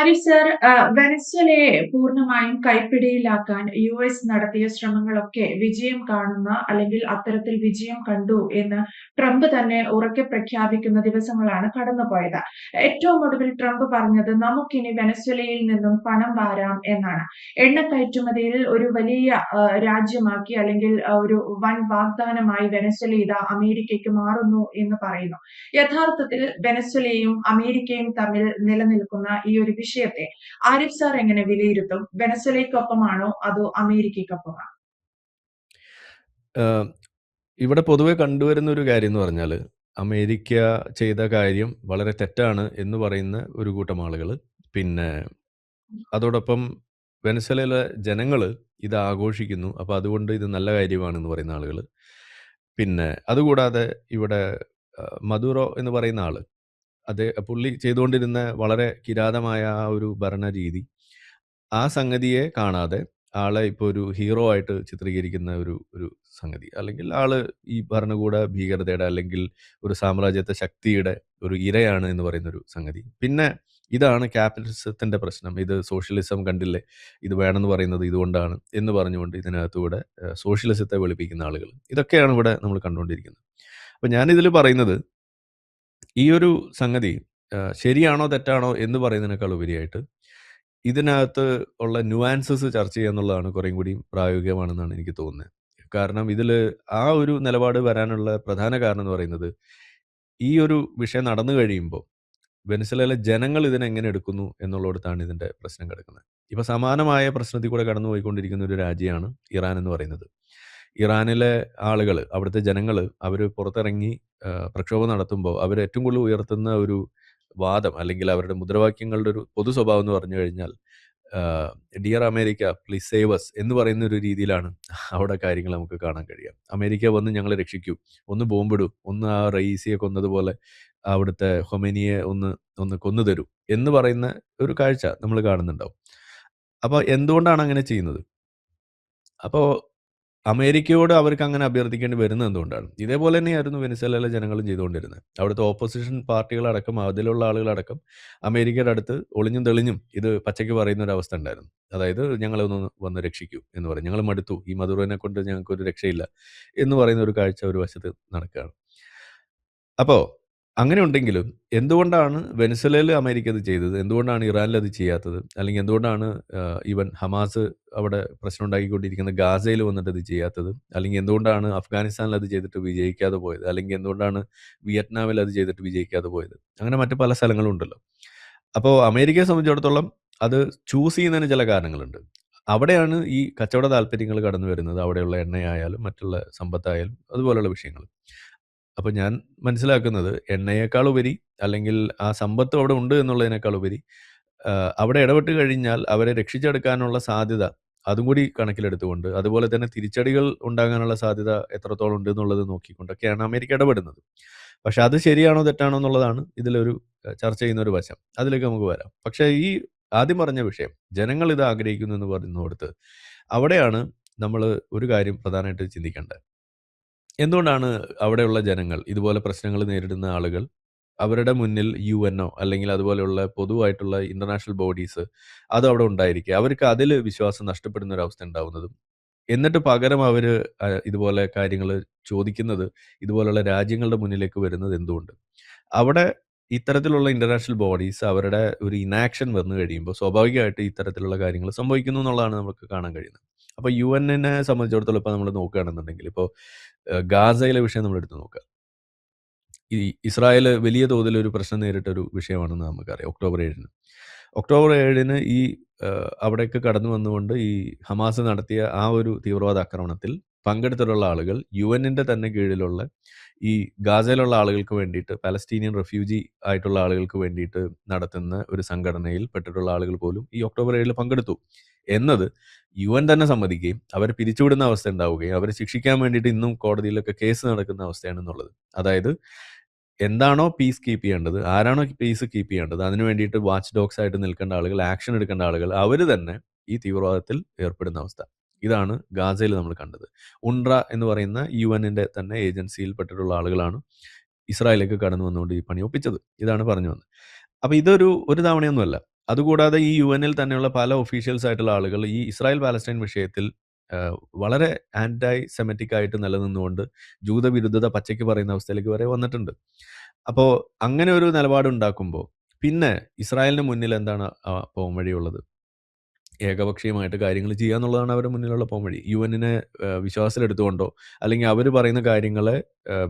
Arif sir, വെനസ്വലയെ വെനസ്വേലയെ പൂർണമായും കൈപ്പിടിയിലാക്കാൻ U S നടത്തിയ ശ്രമങ്ങളൊക്കെ വിജയം കാണുന്ന അല്ലെങ്കിൽ അത്തരത്തിൽ വിജയം കണ്ടു എന്ന് ട്രംപ് തന്നെ ഉറക്കെ പ്രഖ്യാപിക്കുന്ന ദിവസങ്ങളാണ് കടന്നുപോയത്. ഏറ്റവും ഒടുവിൽ ട്രംപ് പറഞ്ഞത് നമുക്കിനി വെനസ്വലയിൽ നിന്നും പണം വാരാം എന്നാണ്. എണ്ണ കയറ്റുമതിയിൽ ഒരു വലിയ രാജ്യമാക്കി അല്ലെങ്കിൽ ഒരു വൻ വാഗ്ദാനമായി വെനസ്വല ഇതാ അമേരിക്കയ്ക്ക് മാറുന്നു എന്ന് പറയുന്നു. യഥാർത്ഥത്തിൽ വെനസ്വലയും അമേരിക്കയും തമ്മിൽ നിലനിൽക്കുന്ന ഈ ഒരു വിഷയത്തെ ആരിഫ് സാർ എങ്ങനെ വിലയിരുത്തും? വെനസ്വലയ്ക്കൊപ്പമാണോ അതോ അമേരിക്കയ്ക്കൊപ്പമാണോ? ഇവിടെ പൊതുവെ കണ്ടുവരുന്ന ഒരു കാര്യം എന്ന് പറഞ്ഞാൽ അമേരിക്ക ചെയ്ത കാര്യം വളരെ തെറ്റാണ് എന്ന് പറയുന്ന ഒരു കൂട്ടം ആളുകൾ പിന്നെ അതോടൊപ്പം വെനസലയിലെ ജനങ്ങൾ ഇത് ആഘോഷിക്കുന്നു. അപ്പോൾ അതുകൊണ്ട് ഇത് നല്ല കാര്യമാണെന്ന് പറയുന്ന ആളുകൾ പിന്നെ അതുകൂടാതെ ഇവിടെ മധുറോ എന്ന് പറയുന്ന ആൾ, അത് പുള്ളി ചെയ്തുകൊണ്ടിരുന്ന വളരെ കിരാതമായ ആ ഒരു ഭരണരീതി, ആ സംഗതിയെ കാണാതെ ആളെ ഇപ്പോൾ ഒരു ഹീറോ ആയിട്ട് ചിത്രീകരിക്കുന്ന ഒരു ഒരു സംഗതി. അല്ലെങ്കിൽ ആൾ ഈ ഭരണകൂട ഭീകരതയുടെ അല്ലെങ്കിൽ ഒരു സാമ്രാജ്യത്തെ ശക്തിയുടെ ഒരു ഇരയാണ് എന്ന് പറയുന്ന ഒരു സംഗതി. പിന്നെ ഇതാണ് ക്യാപിറ്റലിസത്തിന്റെ പ്രശ്നം. ഇത് സോഷ്യലിസം കണ്ടില്ലേ? ഇത് വേണമെന്ന് പറയുന്നത് ഇതുകൊണ്ടാണ് എന്ന് പറഞ്ഞുകൊണ്ട് ഇതിനകത്തൂടെ സോഷ്യലിസത്തെ വെളുപ്പിക്കുന്ന ആളുകൾ ഇതൊക്കെയാണ് ഇവിടെ നമ്മൾ കണ്ടുകൊണ്ടിരിക്കുന്നത്. അപ്പൊ ഞാനിതിൽ പറയുന്നത്, ഈ ഒരു സംഗതി ശരിയാണോ തെറ്റാണോ എന്ന് പറയുന്നതിനേക്കാൾ ഉപരിയായിട്ട്, ഇതിനകത്ത് ഉള്ള നുവാൻസസ് ചർച്ച ചെയ്യുക എന്നുള്ളതാണ് കുറേയും കൂടി പ്രായോഗികമാണെന്നാണ് എനിക്ക് തോന്നുന്നത്. കാരണം ഇതിൽ ആ ഒരു നിലപാട് വരാനുള്ള പ്രധാന കാരണം എന്ന് പറയുന്നത്, ഈ ഒരു വിഷയം നടന്നു കഴിയുമ്പോൾ വെനസിലയിലെ ജനങ്ങൾ ഇതിനെങ്ങനെ എടുക്കുന്നു എന്നുള്ളിടത്താണ് ഇതിന്റെ പ്രശ്നം കിടക്കുന്നത്. ഇപ്പോൾ സമാനമായ പ്രശ്നത്തിൽ കൂടെ പോയിക്കൊണ്ടിരിക്കുന്ന ഒരു രാജ്യമാണ് ഇറാൻ എന്ന് പറയുന്നത്. ഇറാനിലെ ആളുകൾ അവിടുത്തെ ജനങ്ങൾ അവർ പുറത്തിറങ്ങി പ്രക്ഷോഭം നടത്തുമ്പോൾ അവർ ഏറ്റവും കൂടുതൽ ഉയർത്തുന്ന ഒരു വാദം അല്ലെങ്കിൽ അവരുടെ മുദ്രാവാക്യങ്ങളുടെ ഒരു പൊതു സ്വഭാവം എന്ന് പറഞ്ഞു കഴിഞ്ഞാൽ dear America please save us എന്ന് പറയുന്ന ഒരു രീതിയിലാണ് അവിടെ കാര്യങ്ങൾ നമുക്ക് കാണാൻ കഴിയുക. അമേരിക്ക വന്ന് ഞങ്ങളെ രക്ഷിക്കൂ. ഒന്ന് ബോംബിടൂ. ഒന്ന് ആ റയീസിയെ കൊന്നതുപോലെ അവിടുത്തെ ഖൊമേനിയെ ഒന്ന് ഒന്ന് കൊന്നു തരൂ എന്ന് പറയുന്ന ഒരു കാഴ്ച നമ്മൾ കാണുന്നുണ്ടാവും. അപ്പോൾ എന്തുകൊണ്ടാണ് അങ്ങനെ ചെയ്യുന്നത്? അപ്പോ അമേരിക്കയോട് അവർക്ക് അങ്ങനെ അഭ്യർത്ഥിക്കേണ്ടി വരുന്നത് എന്തുകൊണ്ടാണ്? ഇതേപോലെ തന്നെയായിരുന്നു വെനസ്വേലയിലെ ജനങ്ങളും ചെയ്തുകൊണ്ടിരുന്നത്. അവിടുത്തെ ഓപ്പോസിഷൻ പാർട്ടികളടക്കം അതിലുള്ള ആളുകളടക്കം അമേരിക്കയുടെ അടുത്ത് ഒളിഞ്ഞും തെളിഞ്ഞും ഇത് പച്ചയ്ക്ക് പറയുന്ന ഒരു അവസ്ഥ ഉണ്ടായിരുന്നു. അതായത് ഞങ്ങളെ ഒന്ന് വന്ന് രക്ഷിക്കൂ എന്ന് പറയും. ഞങ്ങൾ മടുത്തു. ഈ മദുറോനെ കൊണ്ട് ഞങ്ങൾക്ക് ഒരു രക്ഷയില്ല എന്ന് പറയുന്ന ഒരു കാഴ്ച ഒരു വശത്ത് നടക്കുകയാണ്. അപ്പോ അങ്ങനെ ഉണ്ടെങ്കിലും എന്തുകൊണ്ടാണ് വെനസ്വലയിൽ അമേരിക്ക അത് ചെയ്തത്? എന്തുകൊണ്ടാണ് ഇറാനിൽ അത് ചെയ്യാത്തത്? അല്ലെങ്കിൽ എന്തുകൊണ്ടാണ് ഈവൻ ഹമാസ് അവിടെ പ്രശ്നം ഉണ്ടാക്കിക്കൊണ്ടിരിക്കുന്ന ഗാസയിൽ വന്നിട്ട് അത് ചെയ്യാത്തത്? അല്ലെങ്കിൽ എന്തുകൊണ്ടാണ് അഫ്ഗാനിസ്ഥാനിൽ അത് ചെയ്തിട്ട് വിജയിക്കാതെ പോയത്? അല്ലെങ്കിൽ എന്തുകൊണ്ടാണ് വിയറ്റ്നാമിൽ അത് ചെയ്തിട്ട് വിജയിക്കാതെ പോയത്? അങ്ങനെ മറ്റു പല സ്ഥലങ്ങളും ഉണ്ടല്ലോ. അപ്പോൾ അമേരിക്കയെ സംബന്ധിച്ചിടത്തോളം അത് ചൂസ് ചെയ്യുന്നതിന് ചില കാരണങ്ങളുണ്ട്. അവിടെയാണ് ഈ കച്ചവട താല്പര്യങ്ങൾ കടന്നു വരുന്നത്. അവിടെയുള്ള എണ്ണയായാലും മറ്റുള്ള സമ്പത്തായാലും അതുപോലെയുള്ള വിഷയങ്ങൾ. അപ്പൊ ഞാൻ മനസ്സിലാക്കുന്നത് എണ്ണയേക്കാൾ ഉപരി അല്ലെങ്കിൽ ആ സമ്പത്ത് അവിടെ ഉണ്ട് എന്നുള്ളതിനേക്കാൾ ഉപരി അവിടെ ഇടപെട്ട് കഴിഞ്ഞാൽ അവരെ രക്ഷിച്ചെടുക്കാനുള്ള സാധ്യത അതും കൂടി കണക്കിലെടുത്തുകൊണ്ട് അതുപോലെ തന്നെ തിരിച്ചടികൾ ഉണ്ടാകാനുള്ള സാധ്യത എത്രത്തോളം ഉണ്ട് എന്നുള്ളത് നോക്കിക്കൊണ്ടൊക്കെയാണ് അമേരിക്ക ഇടപെടുന്നത്. പക്ഷെ അത് ശരിയാണോ തെറ്റാണോ എന്നുള്ളതാണ് ഇതിലൊരു ചർച്ച ചെയ്യുന്ന ഒരു വശം. അതിലേക്ക് നമുക്ക് വരാം. പക്ഷെ ഈ ആദ്യം പറഞ്ഞ വിഷയം ജനങ്ങൾ ഇത് ആഗ്രഹിക്കുന്നു എന്ന് പറയുന്നിടത്ത് അവിടെയാണ് നമ്മൾ ഒരു കാര്യം പ്രധാനമായിട്ട് ചിന്തിക്കേണ്ടത്. എന്തുകൊണ്ടാണ് അവിടെയുള്ള ജനങ്ങൾ ഇതുപോലെ പ്രശ്നങ്ങൾ നേരിടുന്ന ആളുകൾ അവരുടെ മുന്നിൽ യു യുഎൻഒ അല്ലെങ്കിൽ അതുപോലെയുള്ള പൊതുവായിട്ടുള്ള ഇന്റർനാഷണൽ ബോഡീസ് അത് അവിടെ ഉണ്ടായിരിക്കുക. അവർക്ക് അതിൽ വിശ്വാസം നഷ്ടപ്പെടുന്ന ഒരു അവസ്ഥ ഉണ്ടാവുന്നതും, എന്നിട്ട് പകരം അവർ ഇതുപോലെ കാര്യങ്ങൾ ചോദിക്കുന്നത് ഇതുപോലുള്ള രാജ്യങ്ങളുടെ മുന്നിലേക്ക് വരുന്നത് എന്തുകൊണ്ട്? അവിടെ ഇത്തരത്തിലുള്ള ഇന്റർനാഷണൽ ബോഡീസ് അവരുടെ ഒരു ഇനാക്ഷൻ വന്നു കഴിയുമ്പോൾ സ്വാഭാവികമായിട്ട് ഇത്തരത്തിലുള്ള കാര്യങ്ങൾ സംഭവിക്കുന്നു എന്നുള്ളതാണ് നമുക്ക് കാണാൻ കഴിയുന്നത്. അപ്പൊ എന്നെ സംബന്ധിച്ചിടത്തോളം ഇപ്പൊ നമ്മൾ നോക്കുകയാണെന്നുണ്ടെങ്കിൽ ഇപ്പോ ആഹ് ഗാസയിലെ വിഷയം നമ്മൾ എടുത്തു നോക്കുക. ഈ ഇസ്രായേൽ വലിയ തോതിൽ ഒരു പ്രശ്നം നേരിട്ട ഒരു വിഷയമാണെന്ന് നമുക്കറിയാം ഒക്ടോബർ 7-ന്. ഒക്ടോബർ 7-ന് ഈ അവിടേക്ക് കടന്നു വന്നുകൊണ്ട് ഈ ഹമാസ് നടത്തിയ ആ ഒരു തീവ്രവാദ ആക്രമണത്തിൽ പങ്കെടുത്തിട്ടുള്ള ആളുകൾ യു എന്നിന്റെ തന്നെ കീഴിലുള്ള ഈ ഗാസയിലുള്ള ആളുകൾക്ക് വേണ്ടിയിട്ട് പാലസ്തീനിയൻ റെഫ്യൂജി ആയിട്ടുള്ള ആളുകൾക്ക് വേണ്ടിയിട്ട് നടത്തുന്ന ഒരു സംഘടനയിൽ പെട്ടിട്ടുള്ള ആളുകൾ പോലും ഈ ഒക്ടോബർ 7-ൽ പങ്കെടുത്തു എന്നത് യു എൻ തന്നെ സമ്മതിക്കുകയും അവരെ പിരിച്ചുവിടുന്ന അവസ്ഥ ഉണ്ടാവുകയും അവരെ ശിക്ഷിക്കാൻ വേണ്ടിയിട്ട് ഇന്നും കോടതിയിലൊക്കെ കേസ് നടക്കുന്ന അവസ്ഥയാണെന്നുള്ളത്. അതായത് എന്താണോ പീസ് കീപ്പ് ചെയ്യേണ്ടത്, ആരാണോ പീസ് കീപ്പ് ചെയ്യേണ്ടത് അതിന് വേണ്ടിയിട്ട് വാച്ച് ഡോഗ്സ് ആയിട്ട് നിൽക്കേണ്ട ആളുകൾ, ആക്ഷൻ എടുക്കേണ്ട ആളുകൾ അവർ തന്നെ ഈ തീവ്രവാദത്തിൽ ഏർപ്പെടുന്ന അവസ്ഥ. ഇതാണ് ഗാസയിൽ നമ്മൾ കണ്ടത്. ഉൺറ എന്ന് പറയുന്ന യു എന്നിന്റെ തന്നെ ഏജൻസിയിൽ പെട്ടിട്ടുള്ള ആളുകളാണ് ഇസ്രായേലിലേക്ക് കടന്നു വന്നുകൊണ്ട് ഈ പണി ഒപ്പിച്ചത്. ഇതാണ് പറഞ്ഞു വന്നത്. അപ്പോൾ ഇതൊരു ഒരു തവണയൊന്നുമല്ല. അതുകൂടാതെ ഈ യു എന്നിൽ തന്നെയുള്ള പല ഒഫീഷ്യൽസ് ആയിട്ടുള്ള ആളുകൾ ഈ ഇസ്രായേൽ പാലസ്റ്റൈൻ വിഷയത്തിൽ വളരെ ആന്റൈ സെമറ്റിക് ആയിട്ട് നിലനിന്നുകൊണ്ട് ജൂതവിരുദ്ധത പച്ചയ്ക്ക് പറയുന്ന അവസ്ഥയിലേക്ക് വരെ വന്നിട്ടുണ്ട്. അപ്പോൾ അങ്ങനെ ഒരു നിലപാടുണ്ടാക്കുമ്പോൾ പിന്നെ ഇസ്രായേലിന് മുന്നിൽ എന്താണ് പോകും പോംവഴിയുള്ളത്? ഏകപക്ഷീയമായിട്ട് കാര്യങ്ങൾ ചെയ്യുക എന്നുള്ളതാണ് അവരുടെ മുന്നിലുള്ള പോംവഴി. യു എന്നിനെ വിശ്വാസത്തിലെടുത്തുകൊണ്ടോ അല്ലെങ്കിൽ അവർ പറയുന്ന കാര്യങ്ങളെ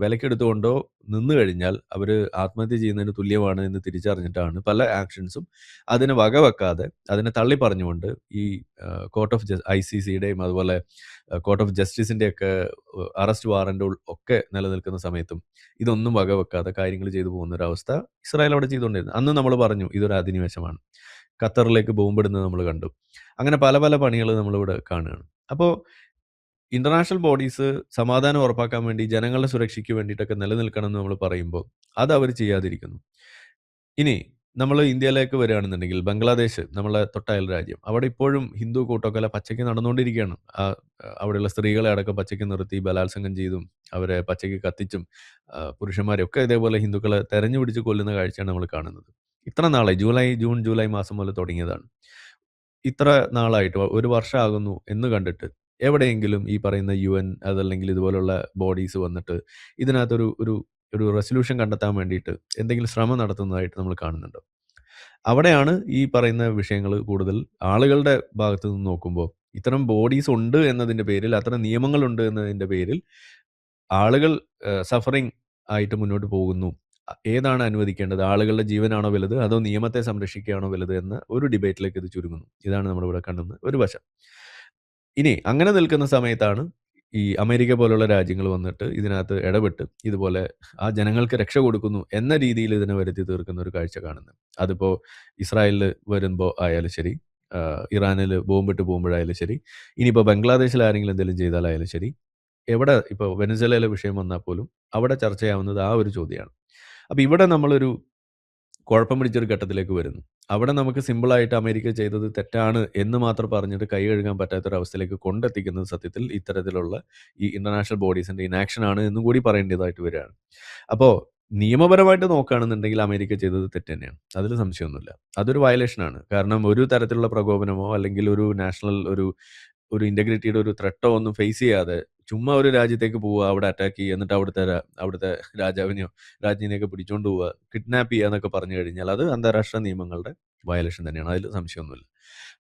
വിലക്കെടുത്തുകൊണ്ടോ നിന്നു കഴിഞ്ഞാൽ അവർ ആത്മഹത്യ ചെയ്യുന്നതിന് തുല്യമാണ് എന്ന് തിരിച്ചറിഞ്ഞിട്ടാണ് പല ആക്ഷൻസും അതിനെ വകവെക്കാതെ അതിനെ തള്ളി പറഞ്ഞുകൊണ്ട് ഈ കോർട്ട് ഓഫ് ജസ് സിയുടെയും അതുപോലെ കോർട്ട് ഓഫ് ജസ്റ്റിസിന്റെ ഒക്കെ അറസ്റ്റ് വാറന്റ് ഒക്കെ നിലനിൽക്കുന്ന സമയത്തും ഇതൊന്നും വകവെക്കാതെ കാര്യങ്ങൾ ചെയ്തു പോകുന്ന ഒരു അവസ്ഥ ഇസ്രായേൽ അവിടെ ചെയ്തുകൊണ്ടിരുന്നു. അന്ന് നമ്മൾ പറഞ്ഞു ഇതൊരു അധിനിവേശമാണ്. ഖത്തറിലേക്ക് ബോംബിടുന്നത് നമ്മൾ കണ്ടു. അങ്ങനെ പല പല പണികൾ നമ്മളിവിടെ കാണുകയാണ്. അപ്പോൾ ഇന്റർനാഷണൽ ബോഡീസ് സമാധാനം ഉറപ്പാക്കാൻ വേണ്ടി ജനങ്ങളുടെ സുരക്ഷയ്ക്ക് വേണ്ടിയിട്ടൊക്കെ നിലനിൽക്കണം എന്ന് നമ്മൾ പറയുമ്പോൾ അത് അവർ ചെയ്യാതിരിക്കുന്നു. ഇനി നമ്മൾ ഇന്ത്യയിലേക്ക് വരികയാണെന്നുണ്ടെങ്കിൽ ബംഗ്ലാദേശ് നമ്മളെ തൊട്ടയൽ രാജ്യം. അവിടെ ഇപ്പോഴും ഹിന്ദു കൂട്ടൊക്കെ പച്ചയ്ക്ക് നടന്നുകൊണ്ടിരിക്കുകയാണ്. അവിടെയുള്ള സ്ത്രീകളെ അടക്കം പച്ചയ്ക്ക് നിർത്തി ബലാത്സംഗം ചെയ്തും അവരെ പച്ചയ്ക്ക് കത്തിച്ചും പുരുഷന്മാരെയൊക്കെ ഇതേപോലെ ഹിന്ദുക്കളെ തെരഞ്ഞു പിടിച്ച് കൊല്ലുന്ന കാഴ്ചയാണ് നമ്മൾ കാണുന്നത്. ഇത്ര നാളായി ജൂലൈ, ജൂൺ, ജൂലൈ മാസം മുതൽ തുടങ്ങിയതാണ്. ഇത്ര നാളായിട്ട് ഒരു വർഷമാകുന്നു എന്ന് കണ്ടിട്ട് എവിടെയെങ്കിലും ഈ പറയുന്ന യു എൻ അതല്ലെങ്കിൽ ഇതുപോലുള്ള ബോഡീസ് വന്നിട്ട് ഇതിനകത്തൊരു ഒരു ഒരു റെസൊല്യൂഷൻ കണ്ടെത്താൻ വേണ്ടിയിട്ട് എന്തെങ്കിലും ശ്രമം നടത്തുന്നതായിട്ട് നമ്മൾ കാണുന്നുണ്ട് അവിടെയാണ് ഈ പറയുന്ന വിഷയങ്ങൾ കൂടുതൽ ആളുകളുടെ ഭാഗത്ത് നിന്ന് നോക്കുമ്പോൾ ഇത്തരം ബോഡീസ് ഉണ്ട് എന്നതിന്റെ പേരിൽ അത്തരം നിയമങ്ങളുണ്ട് എന്നതിന്റെ പേരിൽ ആളുകൾ സഫറിങ് ആയിട്ട് മുന്നോട്ട് പോകുന്നു. ഏതാണ് അനുവദിക്കേണ്ടത്? ആളുകളുടെ ജീവനാണോ വലുത്? അതോ നിയമത്തെ സംരക്ഷിക്കുകയാണോ വലുത്? എന്ന ഒരു ഡിബേറ്റിലേക്ക് ഇത് ചുരുങ്ങുന്നു. ഇതാണ് നമ്മളിവിടെ കണ്ടുന്ന ഒരു വശം. ഇനി അങ്ങനെ നിൽക്കുന്ന സമയത്താണ് ഈ അമേരിക്ക പോലുള്ള രാജ്യങ്ങൾ വന്നിട്ട് ഇതിനകത്ത് ഇടപെട്ട് ഇതുപോലെ ആ ജനങ്ങൾക്ക് രക്ഷ കൊടുക്കുന്നു എന്ന രീതിയിൽ ഇതിനെ വരുത്തി തീർക്കുന്ന ഒരു കാഴ്ച കാണുന്നത്. അതിപ്പോ ഇസ്രായേലിൽ വരുമ്പോ ആയാലും ശരി, ഇറാനിൽ ബോംബിട്ട് പോകുമ്പോഴായാലും ശരി, ഇനിയിപ്പോ ബംഗ്ലാദേശിൽ ആരെങ്കിലും എന്തെങ്കിലും ചെയ്താലായാലും ശരി, എവിടെ ഇപ്പോൾ വെനസ്വേലയിലെ വിഷയം വന്നാൽ പോലും അവിടെ ചർച്ചയാവുന്നത് ആ ഒരു ചോദ്യമാണ്. അപ്പൊ ഇവിടെ നമ്മളൊരു കുഴപ്പം പിടിച്ചൊരു ഘട്ടത്തിലേക്ക് വരുന്നു. അവിടെ നമുക്ക് സിമ്പിളായിട്ട് അമേരിക്ക ചെയ്തത് തെറ്റാണ് എന്ന് മാത്രം പറഞ്ഞിട്ട് കൈ കഴുകാൻ പറ്റാത്തൊരവസ്ഥയിലേക്ക് കൊണ്ടെത്തിക്കുന്നത് സത്യത്തിൽ ഇത്തരത്തിലുള്ള ഈ ഇന്റർനാഷണൽ ബോഡീസിന്റെ ഇനാക്ഷൻ ആണ് എന്നും കൂടി പറയേണ്ടതായിട്ട് വരികയാണ്. അപ്പോൾ നിയമപരമായിട്ട് നോക്കുകയാണെന്നുണ്ടെങ്കിൽ അമേരിക്ക ചെയ്തത് തെറ്റ് തന്നെയാണ്. അതിൽ സംശയമൊന്നുമില്ല. അതൊരു വയലേഷനാണ്. കാരണം ഒരു തരത്തിലുള്ള പ്രകോപനമോ അല്ലെങ്കിൽ ഒരു നാഷണൽ ഒരു ഒരു ഇന്റഗ്രിറ്റിയുടെ ഒരു ത്രെട്ടോ ഒന്നും ഫേസ് ചെയ്യാതെ ചുമ്മാ ഒരു രാജ്യത്തേക്ക് പോവുക, അവിടെ അറ്റാക്ക് ചെയ്യുക, എന്നിട്ട് അവിടുത്തെ അവിടുത്തെ രാജാവിനെയോ രാജ്ഞിനെയൊക്കെ പിടിച്ചോണ്ട് പോവുക, കിഡ്നാപ്പ് ചെയ്യുക എന്നൊക്കെ പറഞ്ഞു കഴിഞ്ഞാൽ അത് അന്താരാഷ്ട്ര നിയമങ്ങളുടെ വയലേഷൻ തന്നെയാണ്. അതിൽ സംശയമൊന്നുമില്ല.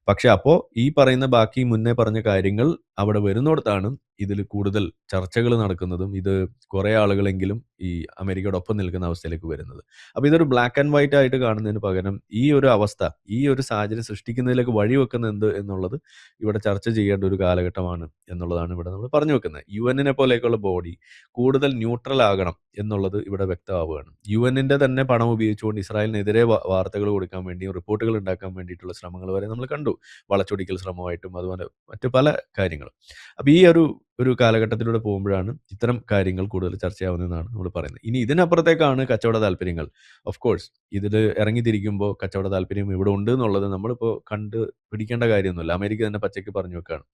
പക്ഷെ അപ്പോൾ ഈ പറയുന്ന ബാക്കി മുന്നേ പറഞ്ഞ കാര്യങ്ങൾ അവിടെ വരുന്നിടത്താണ് ഇതിൽ കൂടുതൽ ചർച്ചകൾ നടക്കുന്നതും ഇത് കുറേ ആളുകളെങ്കിലും ഈ അമേരിക്കയോടൊപ്പം നിൽക്കുന്ന അവസ്ഥയിലേക്ക് വരുന്നത്. അപ്പോൾ ഇതൊരു ബ്ലാക്ക് ആൻഡ് വൈറ്റ് ആയിട്ട് കാണുന്നതിന് പകരം ഈ ഒരു അവസ്ഥ, ഈ ഒരു സാഹചര്യം സൃഷ്ടിക്കുന്നതിലേക്ക് വഴിവെക്കുന്ന എന്ത് എന്നുള്ളത് ഇവിടെ ചർച്ച ചെയ്യേണ്ട ഒരു കാലഘട്ടമാണ് എന്നുള്ളതാണ് ഇവിടെ നമ്മൾ പറഞ്ഞു വെക്കുന്നത്. യു എന്നിനെ പോലെയൊക്കെയുള്ള ബോഡി കൂടുതൽ ന്യൂട്രൽ ആകണം എന്നുള്ളത് ഇവിടെ വ്യക്തമാവുകയാണ്. യു എന്നിന്റെ തന്നെ പണം ഉപയോഗിച്ചുകൊണ്ട് ഇസ്രായേലിനെതിരെ വാർത്തകൾ കൊടുക്കാൻ വേണ്ടിയും റിപ്പോർട്ടുകൾ ഉണ്ടാക്കാൻ വേണ്ടിയിട്ടുള്ള ശ്രമങ്ങൾ വരെ നമ്മൾ കണ്ടു. വളച്ചൊടിക്കൽ ശ്രമമായിട്ടും അതുപോലെ മറ്റു പല കാര്യങ്ങളും. അപ്പൊ ഈ ഒരു ഒരു കാലഘട്ടത്തിലൂടെ പോകുമ്പോഴാണ് ഇത്തരം കാര്യങ്ങൾ കൂടുതൽ ചർച്ചയാവുന്നതെന്നാണ് നമ്മൾ പറയുന്നത്. ഇനി ഇതിനപ്പുറത്തേക്കാണ് കച്ചവട താല്പര്യങ്ങൾ. ഓഫ് കോഴ്സ് ഇതിൽ ഇറങ്ങിത്തിരിക്കുമ്പോൾ കച്ചവട താല്പര്യം ഇവിടെ ഉണ്ട് എന്നുള്ളത് നമ്മളിപ്പോൾ കണ്ട് പിടിക്കേണ്ട കാര്യമൊന്നുമില്ല. അമേരിക്ക തന്നെ പച്ചയ്ക്ക് പറഞ്ഞു വെക്കുകയാണ്.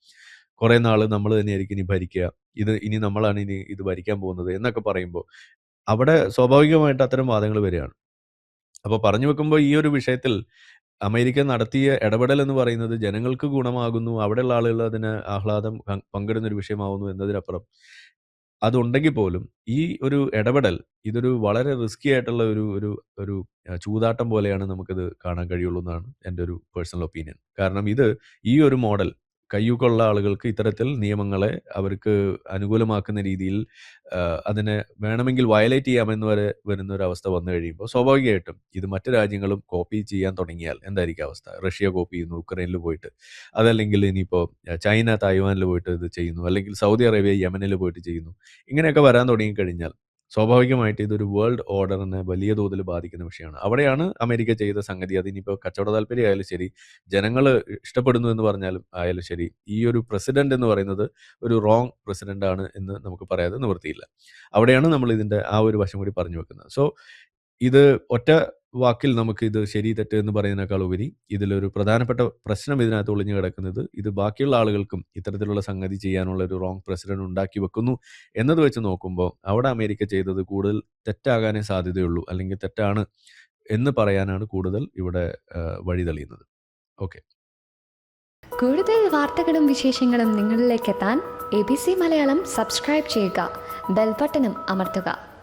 കുറേ നാൾ നമ്മൾ തന്നെയായിരിക്കും ഇനി ഭരിക്കുക. ഇത് ഇനി നമ്മളാണ് ഇനി ഇത് ഭരിക്കാൻ പോകുന്നത് എന്നൊക്കെ പറയുമ്പോൾ അവിടെ സ്വാഭാവികമായിട്ട് അത്തരം വാദങ്ങൾ വരികയാണ്. അപ്പോൾ പറഞ്ഞു വെക്കുമ്പോൾ ഈ ഒരു വിഷയത്തിൽ അമേരിക്ക നടത്തിയ ഇടപെടൽ എന്ന് പറയുന്നത് ജനങ്ങൾക്ക് ഗുണമാകുന്നു, അവിടെയുള്ള ആളുകൾ അതിന് ആഹ്ലാദം പങ്കിടുന്ന ഒരു വിഷയമാവുന്നു എന്നതിനപ്പുറം അതുണ്ടെങ്കിൽ പോലും ഈ ഒരു ഇടപെടൽ ഇതൊരു വളരെ റിസ്കി ആയിട്ടുള്ള ഒരു ഒരു ഒരു ചൂതാട്ടം പോലെയാണ് നമുക്കിത് കാണാൻ കഴിയുള്ളൂ എന്നാണ് എന്റെ ഒരു പേഴ്സണൽ ഒപ്പീനിയൻ. കാരണം ഇത് ഈ ഒരു മോഡൽ കയ്യൂക്കുള്ള ആളുകൾക്ക് ഇത്തരത്തിൽ നിയമങ്ങളെ അവർക്ക് അനുകൂലമാക്കുന്ന രീതിയിൽ അതിനെ വേണമെങ്കിൽ വയലേറ്റ് ചെയ്യാമെന്ന് വരെ വരുന്ന ഒരു അവസ്ഥ വന്നു കഴിയുമ്പോൾ സ്വാഭാവികമായിട്ടും ഇത് മറ്റു രാജ്യങ്ങളും കോപ്പി ചെയ്യാൻ തുടങ്ങിയാൽ എന്തായിരിക്കും അവസ്ഥ? റഷ്യ കോപ്പി ചെയ്യുന്നു ഉക്രൈനിൽ പോയിട്ട്. അതല്ലെങ്കിൽ ഇനിയിപ്പോൾ ചൈന തായ്വാനിൽ പോയിട്ട് ഇത് ചെയ്യുന്നു. അല്ലെങ്കിൽ സൗദി അറേബ്യ യമനിൽ പോയിട്ട് ചെയ്യുന്നു. ഇങ്ങനെയൊക്കെ വരാൻ തുടങ്ങിക്കഴിഞ്ഞാൽ സ്വാഭാവികമായിട്ട് ഇതൊരു വേൾഡ് ഓർഡറിനെ വലിയ തോതിൽ ബാധിക്കുന്ന വിഷയമാണ്. അവിടെയാണ് അമേരിക്ക ചെയ്ത സംഗതി അതിനിപ്പോ കച്ചവട താല്പര്യം ആയാലും ശരി, ജനങ്ങൾ ഇഷ്ടപ്പെടുന്നു എന്ന് പറഞ്ഞാലും ആയാലും ശരി, ഈ ഒരു പ്രസിഡന്റ് എന്ന് പറയുന്നത് ഒരു റോങ് പ്രസിഡന്റ് ആണ് എന്ന് നമുക്ക് പറയാതെ നിവൃത്തിയില്ല. അവിടെയാണ് നമ്മൾ ഇതിന്റെ ആ ഒരു വശം കൂടി പറഞ്ഞു വെക്കുന്നത്. സോ ഇത് ഒറ്റ വാക്കിൽ നമുക്ക് ഇത് ശരി തെറ്റ് എന്ന് പറയുന്നതിനേക്കാൾ ഉപരി ഇതിലൊരു പ്രധാനപ്പെട്ട പ്രശ്നം ഇതിനകത്ത് ഒളിഞ്ഞു കിടക്കുന്നത് ഇത് ബാക്കിയുള്ള ആളുകൾക്കും ഇത്തരത്തിലുള്ള സംഗതി ചെയ്യാനുള്ള ഒരു റോങ് പ്രസിഡന്റ് ഉണ്ടാക്കി വെക്കുന്നു എന്നത് വെച്ച് നോക്കുമ്പോൾ അവിടെ അമേരിക്ക ചെയ്തത് കൂടുതൽ തെറ്റാകാനേ സാധ്യതയുള്ളൂ. അല്ലെങ്കിൽ തെറ്റാണ് എന്ന് പറയാനാണ് കൂടുതൽ ഇവിടെ വഴി തെളിയുന്നത്. ഓക്കെ. കൂടുതൽ വാർത്തകളും വിശേഷങ്ങളും നിങ്ങളിലേക്ക് എത്താൻ A B C Malayalam subscribe ചെയ്യുക ബെൽബട്ടനും അമർത്തുക